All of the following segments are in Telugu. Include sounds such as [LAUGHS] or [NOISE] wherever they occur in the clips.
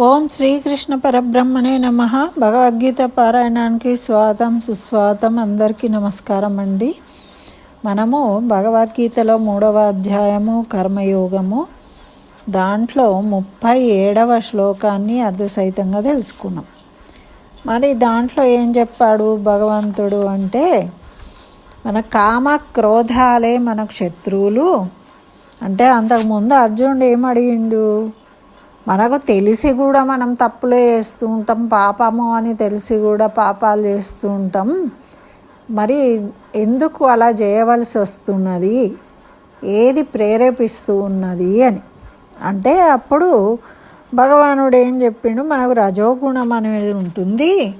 ఓం శ్రీకృష్ణ పరబ్రహ్మణే నమ. భగవద్గీత పారాయణానికి స్వాగతం సుస్వాగతం. అందరికీ నమస్కారం అండి. మనము భగవద్గీతలో మూడవ అధ్యాయము కర్మయోగము. దాంట్లో ముప్పై ఏడవ శ్లోకాన్ని అర్ధసహితంగా తెలుసుకున్నాం. మరి దాంట్లో ఏం చెప్పాడు భగవంతుడు అంటే మన కామ క్రోధాలే మనకు శత్రువులు. అంటే అంతకుముందు అర్జునుడు ఏం అడిగిండు? మనకు తెలిసి కూడా మనం తప్పులే చేస్తూ ఉంటాం పాపము అని తెలిసి కూడా పాపాలు చేస్తూ ఉంటాం. మరి ఎందుకు అలా చేయవలసి వస్తున్నది? ఏది ప్రేరేపిస్తూ ఉన్నది అని. అంటే అప్పుడు భగవానుడు ఏం చెప్పిండు? మనకు రజోగుణం అనేది ఉంటుంది.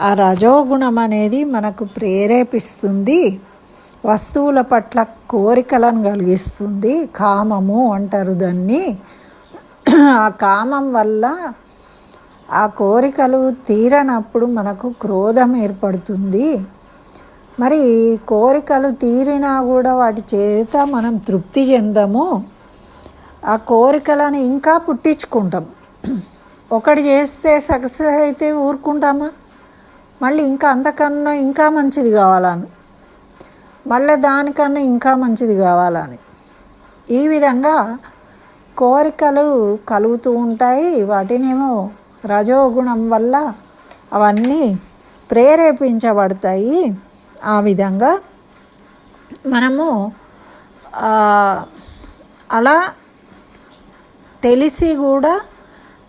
ఆ రజోగుణం అనేది మనకు ప్రేరేపిస్తుంది. వస్తువుల పట్ల కోరికలను కలిగిస్తుంది. కామము అంటారు దాన్ని. ఆ కామం వల్ల ఆ కోరికలు తీరనప్పుడు మనకు క్రోధం ఏర్పడుతుంది. మరి కోరికలు తీరినా కూడా వాటి చేత మనం తృప్తి చెందము. ఆ కోరికలను ఇంకా పుట్టించుకుంటాం. ఒకటి చేస్తే సక్సెస్ అయితే ఊరుకుంటామా? మళ్ళీ ఇంకా అంతకన్నా ఇంకా మంచిది కావాలని. మళ్ళీ దానికన్నా ఇంకా మంచిది కావాలని. ఈ విధంగా కోరికలు కలుగుతూ ఉంటాయి. వాటినేమో రజోగుణం వల్ల అవన్నీ ప్రేరేపించబడతాయి. ఆ విధంగా మనము అలా తెలిసి కూడా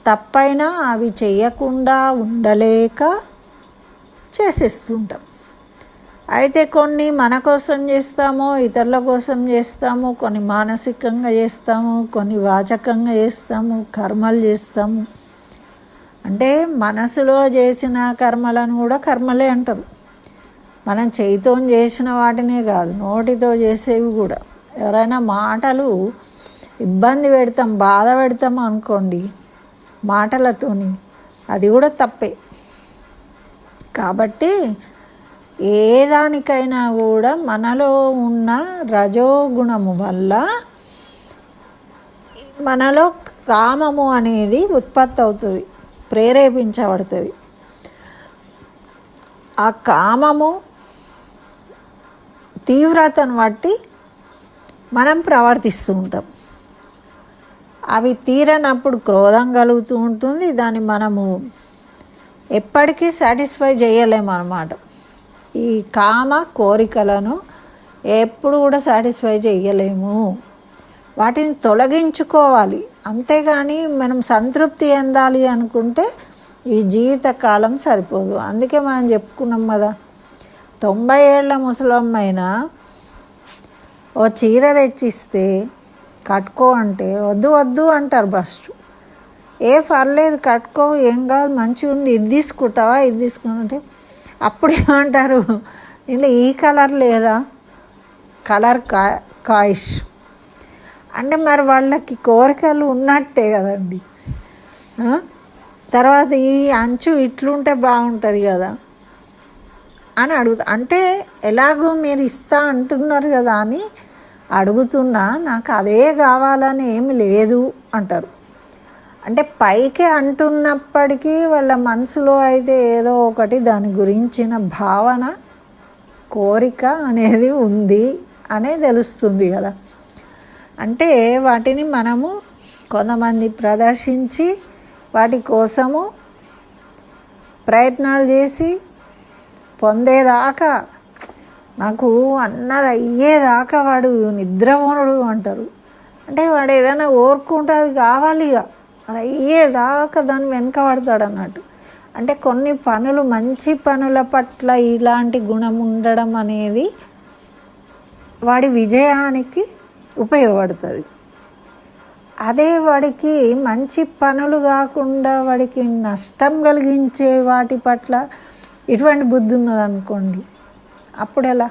తప్పైనా అవి చేయకుండా ఉండలేక చేసేస్తుంటాం. అయితే కొన్ని మన కోసం చేస్తాము ఇతరుల కోసం చేస్తాము కొన్ని మానసికంగా చేస్తాము కొన్ని వాచకంగా చేస్తాము కర్మలు చేస్తాము. అంటే మనసులో చేసిన కర్మలను కూడా కర్మలే అంటారు. మనం చేయితో చేసిన వాటినే కాదు నోటితో చేసేవి కూడా. ఎవరైనా మాటలు ఇబ్బంది పెడతాం బాధ పెడతాం అనుకోండి మాటలతోని అది కూడా తప్పే. కాబట్టి ఏ దానికైనా కూడా మనలో ఉన్న రజోగుణము వల్ల మనలో కామము అనేది ఉత్పత్తి అవుతుంది ప్రేరేపించబడుతుంది. ఆ కామము తీవ్రతను బట్టి మనం ప్రవర్తిస్తూ ఉంటాం. అవి తీరనప్పుడు క్రోధం కలుగుతూ ఉంటుంది దాన్ని మనము ఎప్పటికీ సాటిస్ఫై చేయలేము అన్నమాట ఈ కామ కోరికలను ఎప్పుడు కూడా సాటిస్ఫై చేయలేము. వాటిని తొలగించుకోవాలి. అంతేగాని మనం సంతృప్తి చెందాలి అనుకుంటే ఈ జీవితకాలం సరిపోదు. అందుకే మనం చెప్పుకున్నాం కదా తొంభై ఏళ్ళ ముసలమ్మైనా ఓ చీర తెచ్చిస్తే కట్టుకో అంటే వద్దు వద్దు అంటారు ఫస్ట్ ఏ పర్లేదు కట్టుకో ఏం కాదు మంచిగా ఉంది ఇది తీసుకుంటావా ఇది తీసుకుంటే అప్పుడు ఏమంటారు? ఇంట్లో ఈ కలర్ లేదా? కలర్ కా కాయిష్. అంటే మరి వాళ్ళకి కోరికలు ఉన్నట్టే కదండి. తర్వాత ఈ అంచు ఇట్లుంటే బాగుంటుంది కదా అని అడుగుతా. అంటే ఎలాగో మీరు ఇస్తా అంటున్నారు కదా అని అడుగుతున్నా. నాకు అదే కావాలని ఏమి లేదు అంటారు. అంటే పైకి అంటున్నప్పటికీ వాళ్ళ మనసులో అయితే ఏదో ఒకటి దాని గురించిన భావన కోరిక అనేది ఉంది అనే తెలుస్తుంది కదా. అంటే వాటిని మనము కొంతమంది ప్రదర్శించి వాటి కోసము ప్రయత్నాలు చేసి పొందేదాకా నాకు అన్నది అయ్యేదాకా వాడు నిద్రమోనుడు అంటారు. అంటే వాడు ఏదైనా కోరుకుంటే అది కావాలి ఇక. అది అయ్యేదాకా దాన్ని వెనకబడతాడు అన్నట్టు అంటే కొన్ని పనులు మంచి పనుల పట్ల ఇలాంటి గుణం ఉండడం అనేది వాడి విజయానికి ఉపయోగపడుతుంది. అదే వాడికి మంచి పనులు కాకుండా వాడికి నష్టం కలిగించే వాటి పట్ల ఇటువంటి బుద్ధి ఉన్నదనుకోండి అప్పుడు ఎలా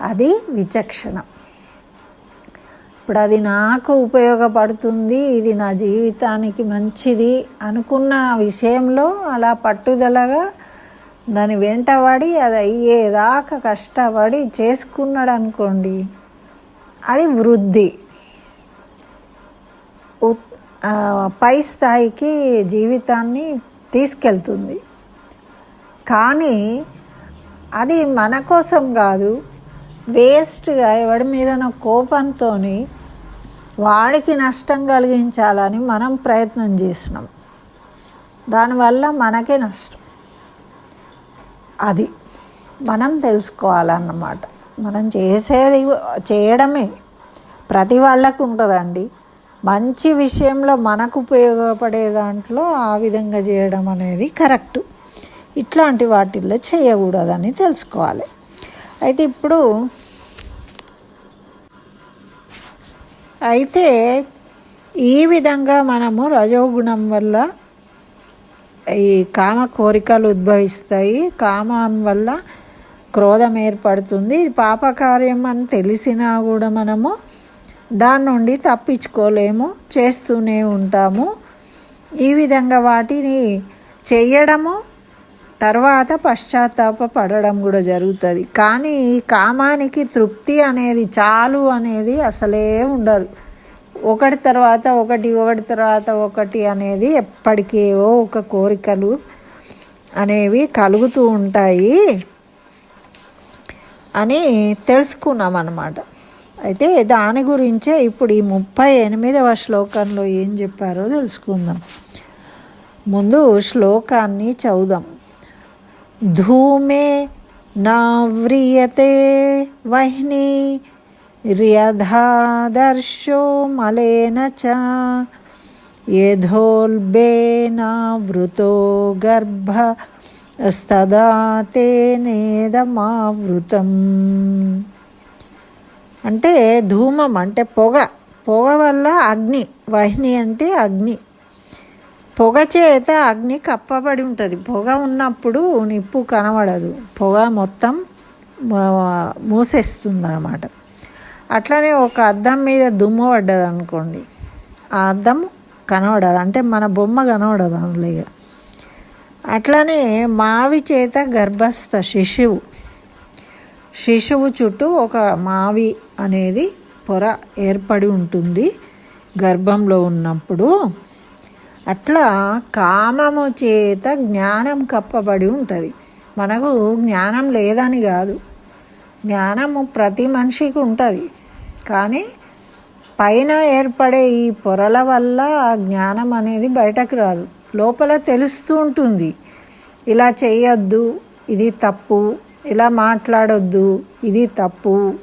అది విచక్షణ. ఇప్పుడు అది నాకు ఉపయోగపడుతుంది ఇది నా జీవితానికి మంచిది అనుకున్న విషయంలో అలా పట్టుదలగా దాని వెంటబడి అది అయ్యేదాకా కష్టపడి చేసుకున్నాడు అనుకోండి అది వృద్ధి. పై స్థాయికి జీవితాన్ని తీసుకెళ్తుంది. కానీ అది మన కోసం కాదు వేస్ట్గా ఎవడి మీద కోపంతో వాడికి నష్టం కలిగించాలని మనం ప్రయత్నం చేసినాం. దానివల్ల మనకే నష్టం. అది మనం తెలుసుకోవాలన్నమాట. మనం చేసేది చేయడమే. ప్రతి వాళ్ళకు ఉంటుందండి. మంచి విషయంలో మనకు ఉపయోగపడే దాంట్లో ఆ విధంగా చేయడం అనేది కరెక్ట్. ఇట్లాంటి వాటిల్లో చేయకూడదని తెలుసుకోవాలి. అయితే ఇప్పుడు అయితే ఈ విధంగా మనము రజోగుణం వల్ల ఈ కామ కోరికలు ఉద్భవిస్తాయి. కామం వల్ల క్రోధం ఏర్పడుతుంది. ఇది పాపకార్యం అని తెలిసినా కూడా మనము దాని నుండి తప్పించుకోలేము చేస్తూనే ఉంటాము. ఈ విధంగా వాటిని చేయడము తర్వాత పశ్చాత్తాప పడడం కూడా జరుగుతుంది. కానీ కామానికి తృప్తి అనేది చాలు అనేది అసలే ఉండదు. ఒకటి తర్వాత ఒకటి ఒకటి తర్వాత ఒకటి అనేది ఎప్పటికేవో ఒక కోరికలు అనేవి కలుగుతూ ఉంటాయి అని తెలుసుకున్నాం అన్నమాట అయితే దాని గురించే ఇప్పుడు ఈ ముప్పై ఎనిమిదవ శ్లోకంలో ఏం చెప్పారో తెలుసుకుందాం. ముందు శ్లోకాన్ని చదుదాం ధూమే నావ్రియతే వహ్ని ర్యధాదర్శో మలేన చ యథోల్బేనావృతో గర్భ స్తదా తేనేదమావృతం అంటే ధూమం అంటే పొగ. పొగ వల్ల అగ్ని వహ్ని అంటే అగ్ని. పొగ చేత అగ్ని కప్పబడి ఉంటుంది. పొగ ఉన్నప్పుడు నిప్పు కనబడదు. పొగ మొత్తం మూసేస్తుంది అనమాట అట్లనే ఒక అద్దం మీద దుమ్ము పడ్డది అనుకోండి ఆ అద్దం కనబడదు. అంటే మన బొమ్మ కనబడదు అందులో అట్లనే మావి చేత గర్భస్థ శిశువు శిశువు చుట్టూ ఒక మావి అనేది పొర ఏర్పడి ఉంటుంది. గర్భంలో ఉన్నప్పుడు అట్లా కామము చేత జ్ఞానం కప్పబడి ఉంటుంది. మనకు జ్ఞానం లేదని కాదు. జ్ఞానము ప్రతి మనిషికి ఉంటుంది. కానీ పైన ఏర్పడే ఈ పొరల వల్ల ఆ జ్ఞానం అనేది బయటకు రాదు. లోపల తెలుస్తూ ఉంటుంది. ఇలా చేయొద్దు ఇది తప్పు. ఇలా మాట్లాడొద్దు ఇది తప్పు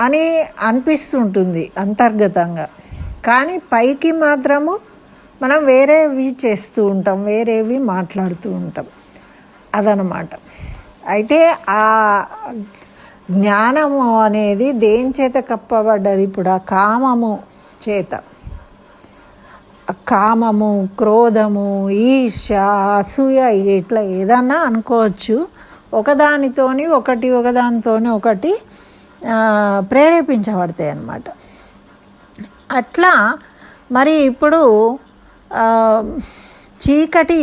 అని అనిపిస్తుంటుంది అంతర్గతంగా. కానీ పైకి మాత్రము మనం వేరేవి చేస్తూ ఉంటాం వేరేవి మాట్లాడుతూ ఉంటాం. అదనమాట అయితే ఆ జ్ఞానము అనేది దేని చేత కప్పబడ్డది ఇప్పుడు? ఆ కామము చేత. కామము క్రోధము ఈర్ష అసూయ ఇట్లా ఏదన్నా అనుకోవచ్చు. ఒకదానితోని ఒకటి ఒకదానితోని ఒకటి ప్రేరేపించబడతాయి అన్నమాట అట్లా మరి ఇప్పుడు చీకటి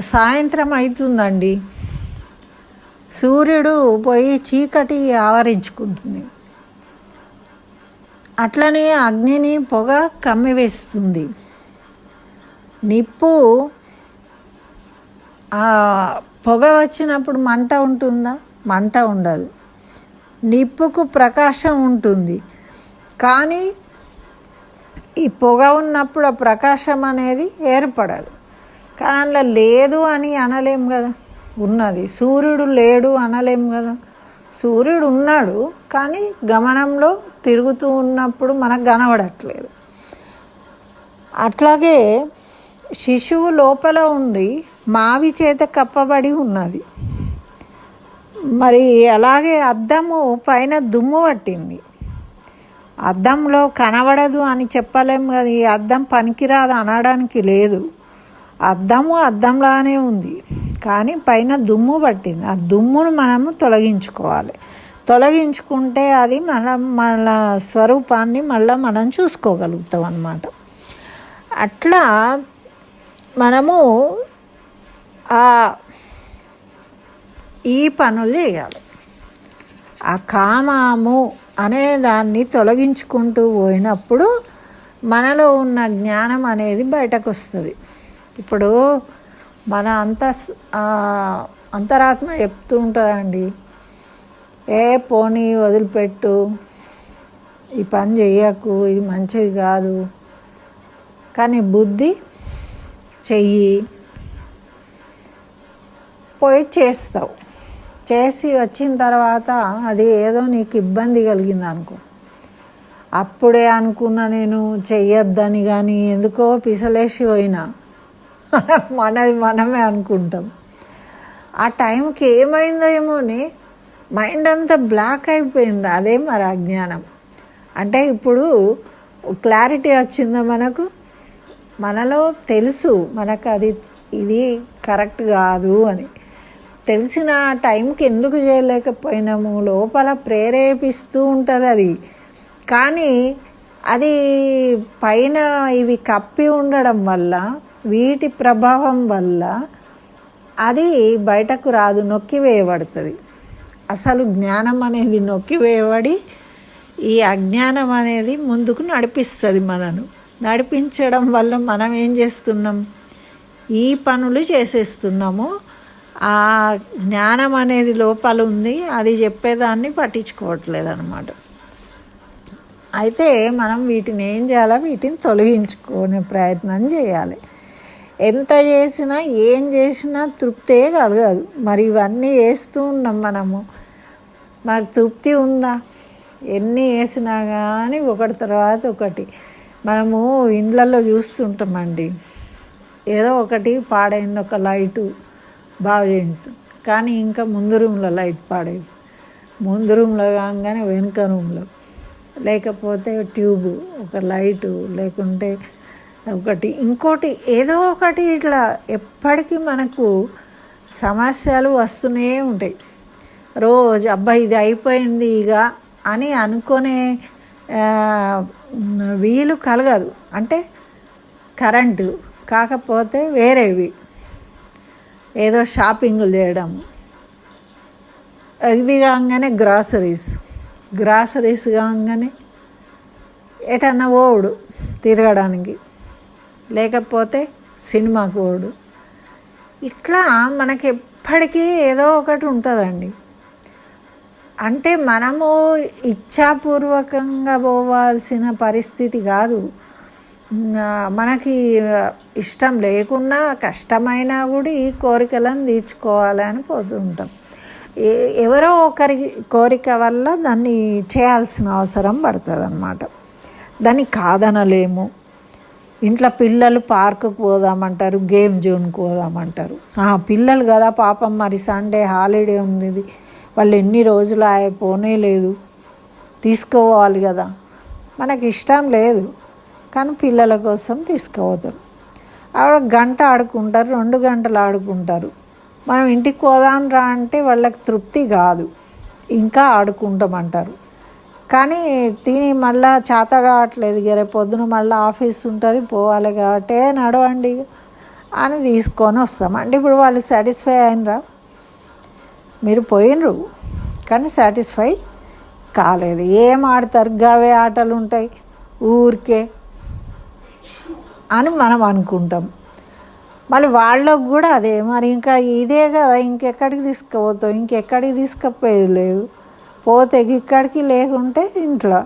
సాయంత్రం అవుతుందండి సూర్యుడు పోయి చీకటి ఆవరించుకుంటుంది. అట్లనే అగ్నిని పొగ కమ్మివేస్తుంది. నిప్పు పొగ వచ్చినప్పుడు మంట ఉంటుందా? మంట ఉండదు. నిప్పుకు ప్రకాశం ఉంటుంది. కానీ ఈ పొగ ఉన్నప్పుడు ఆ ప్రకాశం అనేది ఏర్పడదు. కానీ అందులో లేదు అని అనలేం కదా. ఉన్నది. సూర్యుడు లేడు అనలేం కదా. సూర్యుడు ఉన్నాడు కానీ గమనంలో తిరుగుతూ ఉన్నప్పుడు మనకు కనబడట్లేదు. అట్లాగే శిశువు లోపల ఉండి మావి చేత కప్పబడి ఉన్నది. మరి అలాగే అద్దము పైన దుమ్ము పట్టింది. అద్దంలో కనబడదు అని చెప్పలేం కదా ఈ అద్దం పనికిరాదు అనడానికి లేదు. అద్దము అద్దంలానే ఉంది. కానీ పైన దుమ్ము పట్టింది. ఆ దుమ్మును మనము తొలగించుకోవాలి. తొలగించుకుంటే అది మన మన స్వరూపాన్ని మళ్ళీ మనం చూసుకోగలుగుతాం అన్నమాట. అట్లా మనము ఈ పనులు చేయాలి. ఆ కామాము అనే దాన్ని తొలగించుకుంటూ పోయినప్పుడు మనలో ఉన్న జ్ఞానం అనేది బయటకు వస్తుంది ఇప్పుడు మన అంత అంతరాత్మ చెప్తూ ఉంటుందండి. ఏ పోనీ వదిలిపెట్టు ఈ పని చెయ్యకు ఇది మంచిది కాదు. కానీ బుద్ధి చెయ్యి పోయి చేస్తావు. చేసి వచ్చిన తర్వాత అది ఏదో నీకు ఇబ్బంది కలిగింది అనుకో. అప్పుడే అనుకున్నా నేను చెయ్యొద్దని కానీ ఎందుకో పిసలేసి పోయినా. [LAUGHS] మనది మనమే అనుకుంటాం. ఆ టైంకి ఏమైందో ఏమోని మైండ్ అంతా బ్లాక్ అయిపోయింది. అదే మరి అజ్ఞానం అంటే ఇప్పుడు క్లారిటీ వచ్చిందా మనకు? మనలో తెలుసు. మనకు అది ఇది కరెక్ట్ కాదు అని. తెలిసిన టైంకి ఎందుకు చేయలేకపోయినాము? లోపల ప్రేరేపిస్తూ ఉంటుంది అది. కానీ అది పైన ఇవి కప్పి ఉండడం వల్ల వీటి ప్రభావం వల్ల అది బయటకు రాదు నొక్కివేయబడుతుంది అసలు జ్ఞానం అనేది నొక్కివేయబడి ఈ అజ్ఞానం అనేది ముందుకు నడిపిస్తుంది మనను. నడిపించడం వల్ల మనం ఏం చేస్తున్నాం? ఈ పనులు చేసేస్తున్నాము. ఆ జ్ఞానం అనేది లోపల ఉంది అది చెప్పేదాన్ని పట్టించుకోవట్లేదు అనమాట అయితే మనం వీటిని ఏం చేయాలో? వీటిని తొలగించుకునే ప్రయత్నం చేయాలి. ఎంత చేసినా ఏం చేసినా తృప్తే కలగదు. మరి ఇవన్నీ వేస్తూ ఉన్నాం మనము. మనకు తృప్తి ఉందా? ఎన్ని వేసినా కానీ ఒకటి తర్వాత ఒకటి. మనము ఇండ్లలో చూస్తుంటామండి. ఏదో ఒకటి పాడైంది ఒక లైటు బాగా చేయించు. కానీ ఇంకా ముందు రూమ్లో లైట్ పాడేవి ముందు రూమ్లో కాగానే వెనుక రూమ్లో. లేకపోతే ట్యూబ్ ఒక లైటు లేకుంటే ఒకటి. ఇంకోటి ఏదో ఒకటి ఇట్లా ఎప్పటికీ మనకు సమస్యలు వస్తూనే ఉంటాయి. రోజు అబ్బాయి ఇది అయిపోయింది ఇక అని అనుకునే వీలు కలగదు. అంటే కరెంటు కాకపోతే వేరేవి. ఏదో షాపింగ్లు చేయడం. ఇవి కాగానే గ్రాసరీస్. గ్రాసరీస్ కాగానే ఎటన్నా ఓడు తిరగడానికి. లేకపోతే సినిమాకు పోడు ఇట్లా మనకి ఎప్పటికీ ఏదో ఒకటి ఉంటుందండి. అంటే మనము ఇచ్ఛాపూర్వకంగా పోవాల్సిన పరిస్థితి కాదు. మనకి ఇష్టం లేకున్నా కష్టమైనా కూడా ఈ కోరికలను తీర్చుకోవాలని పోతుంటాం. ఎవరో ఒకరి కోరిక వల్ల దాన్ని చేయాల్సిన అవసరం పడుతుంది అన్నమాట దాన్ని కాదనలేము. ఇంట్లో పిల్లలు పార్కుకు పోదామంటారు గేమ్ జోన్కి పోదామంటారు. పిల్లలు కదా పాపం మరి సండే హాలిడే ఉంది. వాళ్ళు ఎన్ని రోజులు ఆయ పోనే లేదు. తీసుకోవాలి కదా. మనకి ఇష్టం లేదు. కానీ పిల్లల కోసం తీసుకుపోతారు ఆవిడ గంట ఆడుకుంటారు రెండు గంటలు ఆడుకుంటారు. మనం ఇంటికి పోదాం రా అంటే వాళ్ళకి తృప్తి కాదు. ఇంకా ఆడుకుంటామంటారు. కానీ తిని మళ్ళా చేత కావట్లేదు రేపు పొద్దున మళ్ళీ ఆఫీస్ ఉంటుంది పోవాలి కాబట్టి నడవండి అని తీసుకొని వస్తాం. అంటే ఇప్పుడు వాళ్ళు సాటిస్ఫై అయినరా? మీరు పోయినరు కానీ సాటిస్ఫై కాలేదు. ఏం ఆడతారు? గవే ఆటలు ఉంటాయి ఊరికే అని మనం అనుకుంటాం. మళ్ళీ వాళ్ళకు కూడా అదే. మరి ఇంకా ఇదే కదా ఇంకెక్కడికి తీసుకుపోతాం ఇంకెక్కడికి తీసుకుపోయేది లేదు పోతే ఇక్కడికి లేకుంటే ఇంట్లో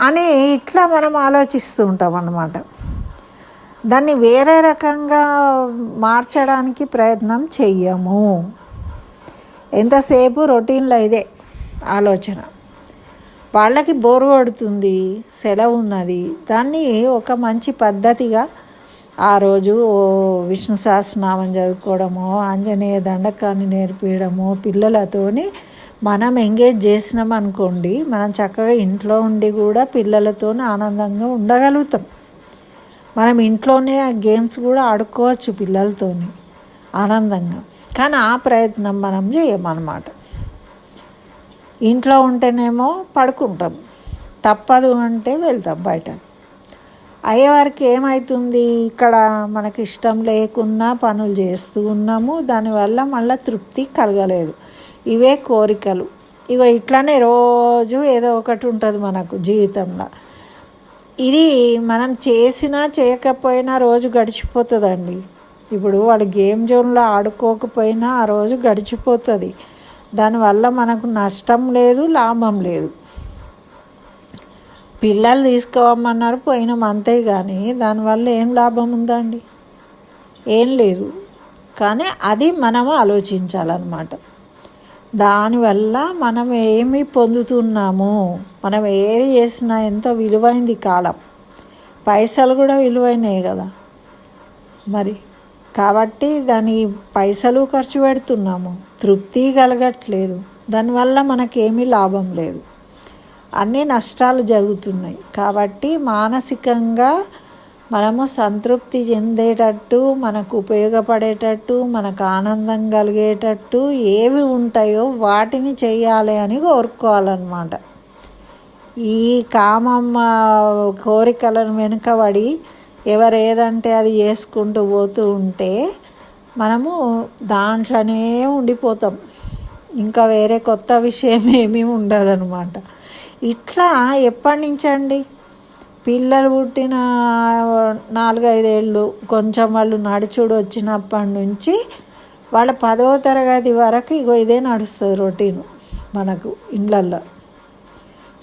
అని ఇట్లా మనం ఆలోచిస్తూ ఉంటాం అన్నమాట. దాన్ని వేరే రకంగా మార్చడానికి ప్రయత్నం చెయ్యము. ఎంతసేపు రొటీన్లో ఇదే ఆలోచన. వాళ్ళకి బోరు పడుతుంది సెలవు ఉన్నది. దాన్ని ఒక మంచి పద్ధతిగా ఆ రోజు విష్ణు సహస్రనామం చదువుకోవడము ఆంజనేయ దండకాన్ని నేర్పించడము పిల్లలతోని మనం ఎంగేజ్ చేసినాం అనుకోండి మనం చక్కగా ఇంట్లో ఉండి కూడా పిల్లలతో ఆనందంగా ఉండగలుగుతాం. మనం ఇంట్లోనే ఆ గేమ్స్ కూడా ఆడుకోవచ్చు పిల్లలతో ఆనందంగా. కానీ ఆ ప్రయత్నం మనం చేయమన్నమాట. ఇంట్లో ఉంటేనేమో పడుకుంటాం. తప్పదు అంటే వెళ్తాం బయట. అయ్యేవారికి ఏమవుతుంది ఇక్కడ మనకి ఇష్టం లేకున్నా పనులు చేస్తూ ఉన్నాము. దానివల్ల మళ్ళీ తృప్తి కలగలేదు. ఇవే కోరికలు. ఇవ ఇట్లానే రోజు ఏదో ఒకటి ఉంటుంది మనకు జీవితంలో. ఇది మనం చేసినా చేయకపోయినా రోజు గడిచిపోతుందండి. ఇప్పుడు వాడు గేమ్ జోన్లో ఆడుకోకపోయినా ఆ రోజు గడిచిపోతుంది. దానివల్ల మనకు నష్టం లేదు లాభం లేదు. పిల్లలు తీసుకోమన్నారు పోయినాం అంతే కానీ దానివల్ల ఏం లాభం ఉందండి? ఏం లేదు. కానీ అది మనము ఆలోచించాలన్నమాట. దానివల్ల మనం ఏమి పొందుతున్నాము? మనం ఏది చేసినా ఎంతో విలువైంది కాలం? పైసలు కూడా విలువైనవి కదా. మరి కాబట్టి దాని పైసలు ఖర్చు పెడుతున్నాము. తృప్తి కలగట్లేదు. దానివల్ల మనకేమీ లాభం లేదు. అన్ని నష్టాలు జరుగుతున్నాయి. కాబట్టి మానసికంగా మనము సంతృప్తి చెందేటట్టు మనకు ఉపయోగపడేటట్టు మనకు ఆనందం కలిగేటట్టు ఏవి ఉంటాయో వాటిని చేయాలి అని కోరుకోవాలన్నమాట. ఈ కామమ్మ కోరికలను వెనుకబడి ఎవరేదంటే అది చేసుకుంటూ పోతూ ఉంటే మనము దాంట్లోనే ఉండిపోతాం. ఇంకా వేరే కొత్త విషయం ఏమీ ఉండదన్నమాట. ఇట్లా ఎప్పటి నుంచండి? పిల్లలు పుట్టిన నాలుగైదేళ్ళు కొంచెం వాళ్ళు నడుచుడు వచ్చినప్పటి నుంచి వాళ్ళ పదవ తరగతి వరకు ఇగో ఇదే నడుస్తుంది రొటీన్ మనకు ఇండ్లల్లో.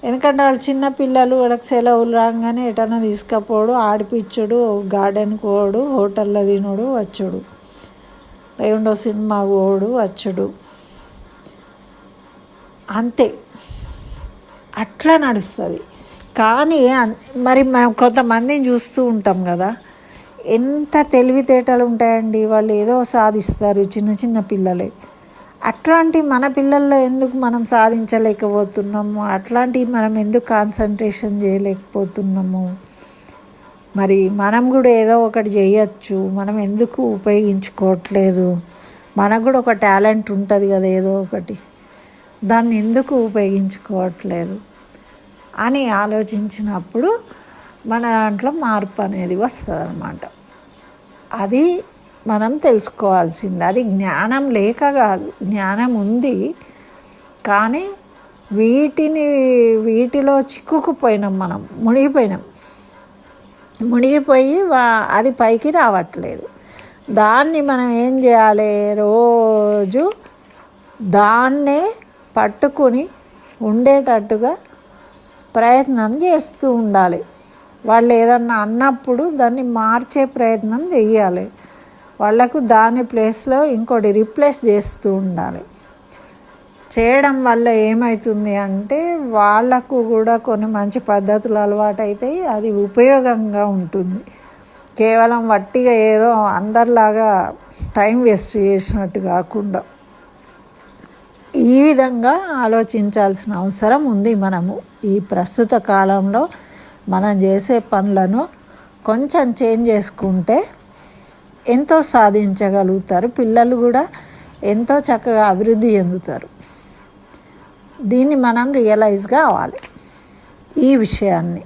ఎందుకంటే వాళ్ళు చిన్న పిల్లలు వాళ్ళకి సెలవులు రాగానే ఎటన్నా తీసుకపోడు ఆడిపిచ్చుడు గార్డెన్ పోడు హోటల్లో తినుడు వచ్చుడు. రెండో సినిమా ఓడు అచ్చుడు. అంతే. అట్లా నడుస్తుంది. కానీ మరి మనం కొంతమందిని చూస్తూ ఉంటాం కదా. ఎంత తెలివితేటలు ఉంటాయండి. వాళ్ళు ఏదో సాధిస్తారు చిన్న చిన్న పిల్లలే. అట్లాంటి మన పిల్లల్లో ఎందుకు మనం సాధించలేకపోతున్నాము? అట్లాంటివి మనం ఎందుకు కాన్సన్ట్రేషన్ చేయలేకపోతున్నాము? మరి మనం కూడా ఏదో ఒకటి చేయొచ్చు. మనం ఎందుకు ఉపయోగించుకోవట్లేదు? మనకు కూడా ఒక టాలెంట్ ఉంటుంది కదా ఏదో ఒకటి. దాన్ని ఎందుకు ఉపయోగించుకోవట్లేదు? అని ఆలోచించినప్పుడు మన దాంట్లో మార్పు అనేది వస్తుంది అన్నమాట అది మనం తెలుసుకోవాల్సింది. అది జ్ఞానం లేక కాదు. జ్ఞానం ఉంది. కానీ వీటిని వీటిలో చిక్కుకుపోయినాం మనం మునిగిపోయినాం. మునిగిపోయి అది పైకి రావట్లేదు. దాన్ని మనం ఏం చేయాలి? రోజు దాన్నే పట్టుకుని ఉండేటట్టుగా ప్రయత్నం చేస్తూ ఉండాలి. వాళ్ళు ఏదన్నా అన్నప్పుడు దాన్ని మార్చే ప్రయత్నం చేయాలి వాళ్ళకు దాని ప్లేస్లో ఇంకోటి రీప్లేస్ చేస్తూ ఉండాలి. చేయడం వల్ల ఏమవుతుంది అంటే వాళ్ళకు కూడా కొన్ని మంచి పద్ధతులు అలవాటైతే అది ఉపయోగంగా ఉంటుంది. కేవలం వట్టిగా ఏదో అందరిలాగా టైం వేస్ట్ చేసినట్టు కాకుండా ఈ విధంగా ఆలోచించాల్సిన అవసరం ఉంది మనము. ఈ ప్రస్తుత కాలంలో మనం చేసే పనులను కొంచెం చేంజ్ చేసుకుంటే ఎంతో సాధించగలుగుతారు. పిల్లలు కూడా ఎంతో చక్కగా అభివృద్ధి చెందుతారు. దీన్ని మనం రియలైజ్గా కావాలి ఈ విషయాన్ని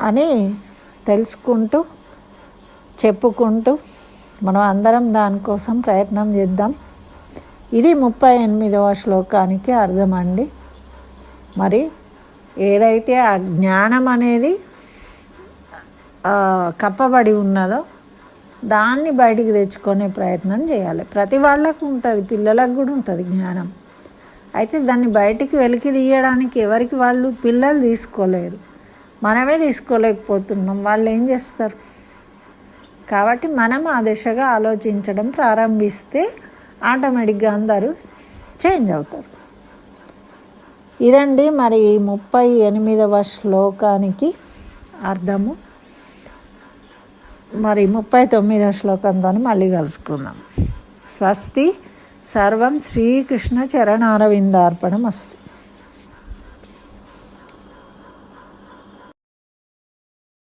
అని తెలుసుకుంటూ చెప్పుకుంటూ మనం అందరం దానికోసం ప్రయత్నం చేద్దాం. ఇది ముప్పై ఎనిమిదవ శ్లోకానికి అర్థమండి. మరి ఏదైతే ఆ జ్ఞానం అనేది కప్పబడి ఉన్నదో దాన్ని బయటికి తెచ్చుకునే ప్రయత్నం చేయాలి. ప్రతి వాళ్ళకు ఉంటుంది పిల్లలకు కూడా ఉంటుంది జ్ఞానం. అయితే దాన్ని బయటికి వెలికి తీయడానికి ఎవరికి వాళ్ళు పిల్లలు తీసుకోలేరు. మనమే తీసుకోలేకపోతున్నాం. వాళ్ళు ఏం చేస్తారు? కాబట్టి మనం ఆ దిశగా ఆలోచించడం ప్రారంభిస్తే ఆటోమేటిక్గా అందరూ చేంజ్ అవుతారు. ఇదండి మరి ముప్పై ఎనిమిదవ శ్లోకానికి అర్థము. మరి ముప్పై తొమ్మిదవ శ్లోకంతో మళ్ళీ కలుసుకుందాం. స్వస్తి సర్వం శ్రీకృష్ణ చరణారవిందార్పణం అస్తి